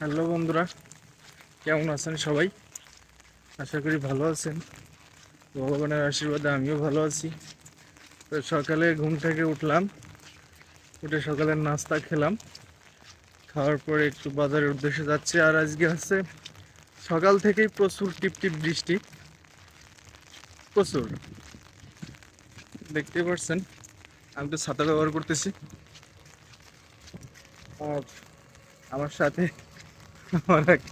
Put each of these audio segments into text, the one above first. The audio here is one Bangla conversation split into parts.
হ্যালো বন্ধুরা, কেমন আছেন সবাই? আশা করি ভালো আছেন। ভগবানের আশীর্বাদে আমিও ভালো আছি। তো সকালে ঘুম থেকে উঠলাম, উঠে সকালের নাস্তা খেলাম। খাওয়ার পরে একটু বাজারের উদ্দেশ্যে যাচ্ছি, আর আজকে হচ্ছে সকাল থেকেই প্রচুর টিপ টিপ বৃষ্টি। প্রচুর। দেখতে পাচ্ছেন আমি তো ছাতা ব্যবহার করতেছি। আর আমার সাথে আমার এক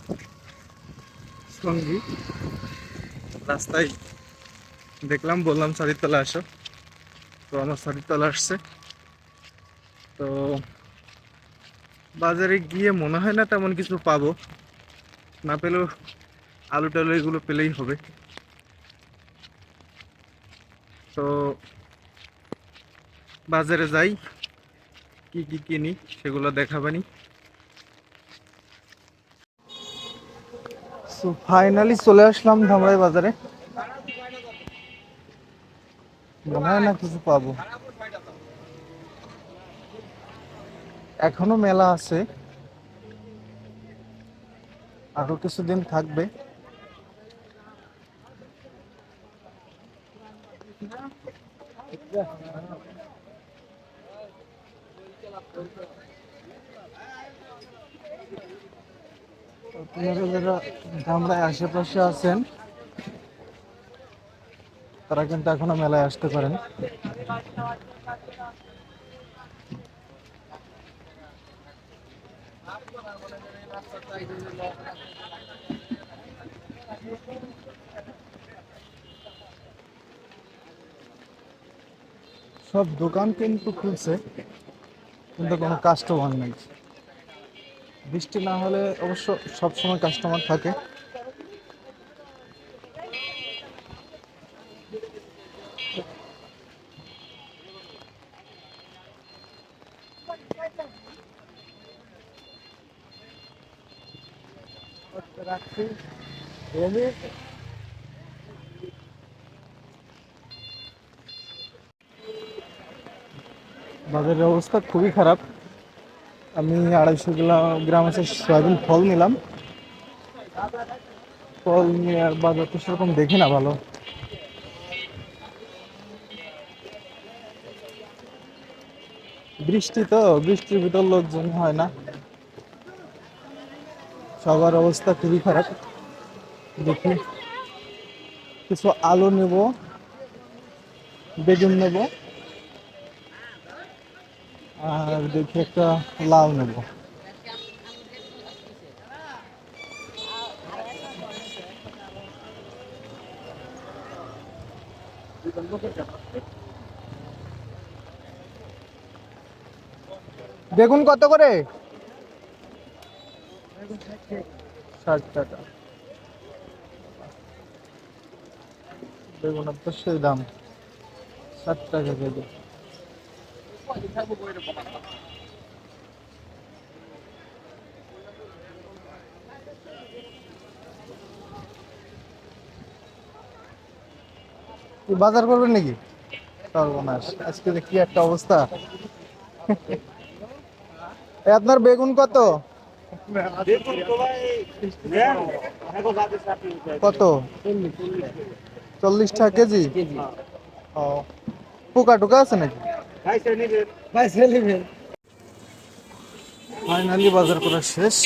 সঙ্গী। রাস্তায় দেখলাম, বললাম শাড়ির তলা আসো। তো আমার শাড়ির তলা আসছে। তো বাজারে গিয়ে মনে হয় না তেমন কিছু পাবো। না পেলেও আলু টালু এগুলো পেলেই হবে। তো বাজারে যাই, কি কি কিনি সেগুলো দেখাবানি। সো ফাইনালি চলে আসলাম ধামরাই বাজারে। মনে হয় না কিছু পাবো। এখনও মেলা আছে। আরও কিছুদিন থাকবে। আপনারা যারা ধামরায় আশেপাশে আছেন, তারা কিন্তু এখনও মেলায় আসতে পারেন। সব দোকান কিন্তু খুলছে, কিন্তু কোনো কাস্টমার নেই। বৃষ্টি না হলে অবশ্য সবসময় কাস্টমার থাকে। বাজারের অবস্থা খুবই খারাপ। আমি আড়াইশো গ্রাম আছে সয়াবিন ফল নিলাম। ফল নিয়ে আর বাজার তো সেরকম দেখি না ভালো। বৃষ্টি তো, বৃষ্টির ভিতর লোকজন হয় না। সবার অবস্থা খুবই খারাপ। দেখি। কিছু আলু নেব, বেগুন নেব। আর দেখি একটা লাউ নেব। বেগুন কত করে? ষাট টাকা। বেগুনের তো সেই দাম। ষাট টাকা কেজি। বাজার করবেন নাকি? সর্বনাশ। আজকে কি একটা অবস্থা। আপনার বেগুন কত? কত? চল্লিশ টাকা কেজি? ও। পোকা টোকা আছে নাকি? ফাইনালি বাজার করা শেষ।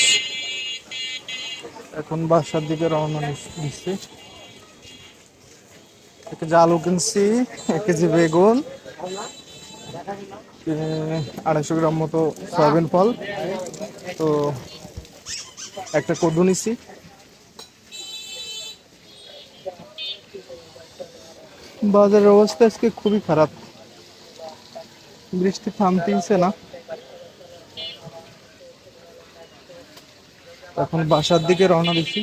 এখন বাসার দিকে রওনা দিচ্ছে এক কেজি আলু কিনছি, এক কেজি বেগুন আড়াইশো গ্রাম মতো সয়াবিন ফল। তো একটা কদ্দু নিছি। বাজারের অবস্থা আজকে খুবই খারাপ। বৃষ্টি থামতেইছে না। এখন বাসার দিকে রওনা দিচ্ছি।